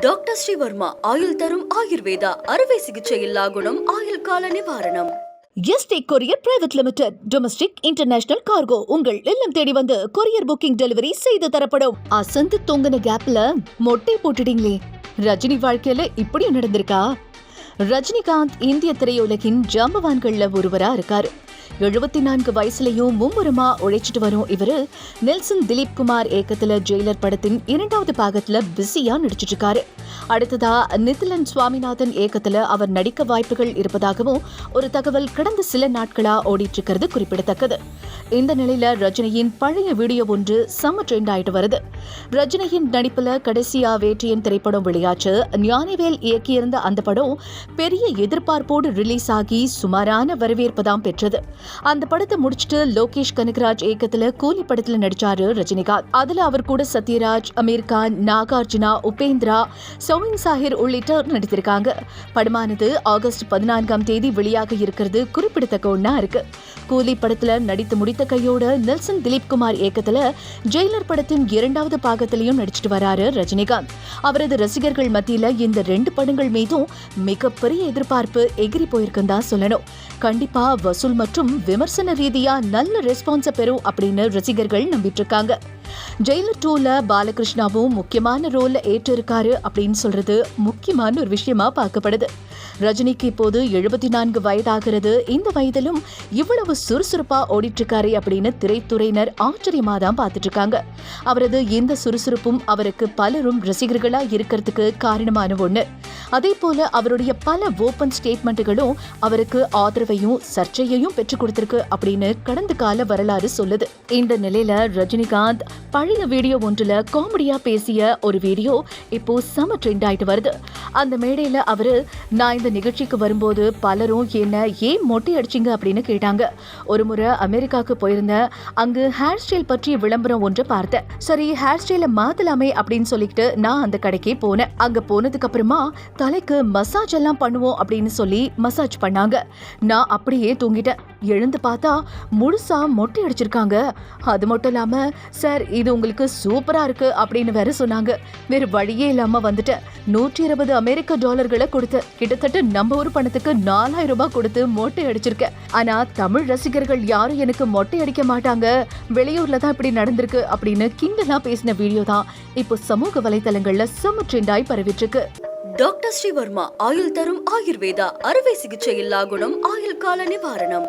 Doctor Sreevarma ஆயுள் தரும் ஆயுர்வேதா அறுவை சிகிச்சையில்லா குணம் ஆயுள் கால நிவாரணம். ST courier private limited domestic international cargo உங்கள் இல்லம் தேடி வந்து கொரியர் புக்கிங் டெலிவரி செய்து தரப்படும். அசந்து தொங்கின கேப்ல மொட்டை போட்டுட்டீங்களே ரஜினி வாழ்க்கையில இப்படியும் நடந்திருக்கா? ரஜினிகாந்த் இந்திய திரையுலகின் ஜாம்பவான்கள்ல ஒருவரா இருக்காரு. எழுபத்தி நான்கு வயசுலயும் மும்முரமா உழைச்சிட்டு வரும் இவரு. நெல்சன் திலீப் குமார் இயக்கத்துல ஜெயிலர் படத்தின் இரண்டாவது பாகத்துல பிஸியா நடிச்சிட்டு இருக்காரு. அடுத்ததா நிதிலன் சுவாமிநாதன் இயக்கத்துல அவர் நடிக்க வாய்ப்புகள் இருப்பதாகவும் ஒரு தகவல் கடந்த சில நாட்களா ஓடிட்டு இருக்கிறது குறிப்பிடத்தக்கது. இந்த நிலையில ரஜினியின் பழைய வீடியோ ஒன்று செம்ம ட்ரெண்ட் ஆயிட்டு வருது. ரஜினியின் நடிப்புல கடைசியா வேற்றியன் திரைப்படம் வெளியாச்சு. ஞானிவேல் இயக்கியிருந்த அந்த படம் பெரிய எதிர்பார்ப்போடு ரிலீஸ் ஆகி சுமாரான வரவேற்பு தான் பெற்றது. அந்த படத்தை முடிச்சிட்டு லோகேஷ் கனகராஜ் இயக்கத்தில் கூலி படத்துல நடிச்சாரு ரஜினிகாந்த். அதுல அவர் கூட சத்யராஜ் அமீர் கான் நாகார்ஜுனா உபேந்திரா சௌமின் சாஹிர் உள்ளிட்டோர் நடித்திருக்காங்க. படமானது ஆகஸ்ட் பதினான்காம் தேதி வெளியாக இருக்கிறது குறிப்பிடத்தக்க ஒண்ணா இருக்கு. கூலி படத்துல நடித்து முடித்த கையோட நெல்சன் திலீப் குமார் இயக்கத்துல ஜெயிலர் படத்தின் இரண்டாவது பாகத்திலையும் நடிச்சிட்டு வராரு ரஜினிகாந்த். அவரது ரசிகர்கள் மத்தியில இந்த ரெண்டு படங்கள் மீதும் மிகப்பெரிய எதிர்பார்ப்பு எகிரி போயிருக்குன்னு தான் சொல்லணும். கண்டிப்பா வசூல் மற்றும் விமர்சன ரீதியா நல்ல ரெஸ்பான்ஸை பெறும் அப்படின்னு ரசிகர்கள் நம்பிட்டு இருக்காங்க ஜெயிலர் டூல பாலகிருஷ்ணாவும் முக்கியமான ரோல்ல ஏற்றிருக்காரு அப்படின்னு சொல்றது முக்கியமான ஒரு விஷயமா பார்க்கப்படுது. ரஜினிக்கு இப்போது எழுபத்தி நான்கு வயதாகிறது. இந்த வயதிலும் இவ்வளவு சுறுசுறுப்பா ஓடிட்டு இருக்காரு அப்படின்னு திரைத்துறையினர் ஆச்சரியமா தான் பார்த்துட்டு இருக்காங்க அவரது இந்த சுறுசுறுப்பும் அவருக்கு பலரும் ரசிகர்களா இருக்கிறதுக்கு காரணமான ஒண்ணு. அதே போல அவருடைய பல ஓபன் ஸ்டேட்மெண்ட்டுகளும் அவருக்கு ஆதரவையும் சர்ச்சையையும் பெற்றுக் கொடுத்திருக்கு அப்படின்னு கடந்த கால வரலாறு சொல்லுது. இந்த நிலையில ரஜினிகாந்த் பழைய வீடியோ ஒன்றுல காமெடியா பேசிய ஒரு வீடியோ இப்போ செம ட்ரெண்ட் ஆயிட்டு வருது. அந்த மேடையில அவரு நான் இந்த நிகழ்ச்சிக்கு வரும்போது பலரும் என்ன ஏன் மொட்டை அடிச்சிங்க அப்படின்னு கேட்டாங்க. ஒரு முறை அமெரிக்காவுக்கு போயிருந்தேன் அங்கு ஹேர் ஸ்டைல் பற்றிய விளம்பரம் ஒன்று பார்த்தேன். சரி ஹேர் ஸ்டைலை மாத்தலாமே அப்படின்னு சொல்லிட்டு நான் அந்த கடைக்கே போனேன். அங்க போனதுக்கு அப்புறமா தலைக்கு மசாஜ் எல்லாம் பண்ணுவோம் அப்படின்னு சொல்லி மசாஜ் பண்ணாங்க. நான் அப்படியே தூங்கிட்டேன். எழுந்து பார்த்தா முழுசா மொட்டை அடிச்சிருக்காங்க. அது மட்டும் இல்லாம சார் இது உங்களுக்கு சூப்பரா இருக்கு அப்படின்னு வேற சொன்னாங்க. வேற வழியே இல்லாம வந்துட்டேன் நூற்றி இருபது அமெரிக்க டாலர்களை கொடுத்து கிட்டத்தட்ட நம்ம ஊர் பணத்துக்கு நாலாயிரம் ரூபாய் கொடுத்து மொட்டை அடிச்சிருக்கேன் ஆனா தமிழ் ரசிகர்கள் யாரும் எனக்கு மொட்டை அடிக்க மாட்டாங்க. வெளியூர்ல தான் இப்படி நடந்திருக்கு அப்படின்னு கிண்டலா பேசின வீடியோ தான் இப்போ சமூக வலைதளங்கள்ல செம ட்ரெண்டாய் பரவிட்டு இருக்கு டாக்டர் ஸ்ரீவர்மா ஆயுள் தரும் ஆயுர்வேதா அறுவை சிகிச்சையில்லா குணம் ஆயுள் கால நிவாரணம்.